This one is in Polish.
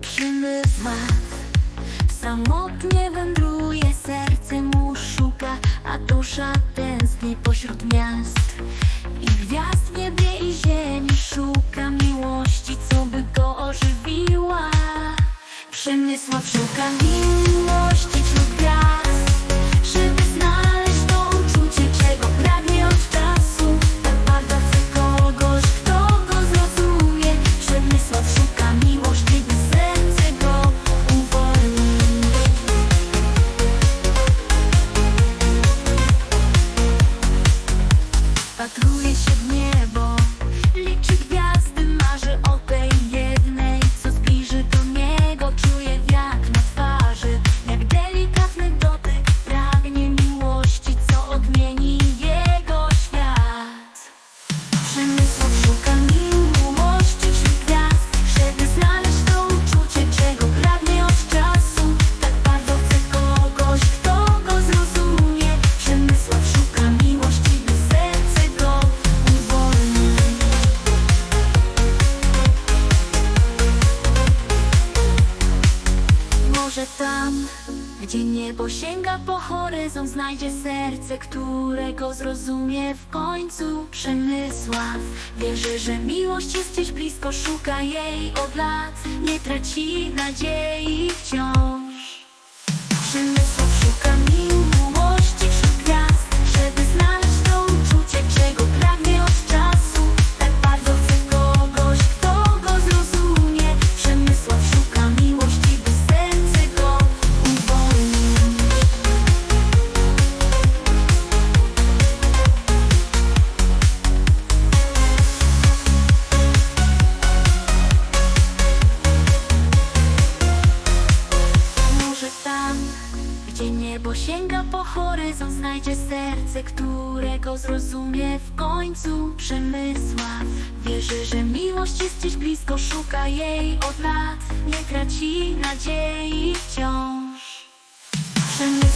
Pszyny Samotnie wędruje Serce mu szuka A dusza tęskni pośród miast. I gwiazd niebie i ziemi Szuka miłości Co by go ożywiła. Przemysław szuka miłości Патрули щодня Może tam, gdzie niebo sięga po horyzont, znajdzie serce, którego zrozumie w końcu Przemysław. Wierzy, że miłość jest gdzieś blisko, szuka jej od lat, nie traci nadziei wciąż. Sięga po horyzont, znajdzie serce, którego zrozumie w końcu Przemysław. Wierzy, że miłość jest gdzieś blisko, szuka jej od lat, nie traci nadziei wciąż. Przemysław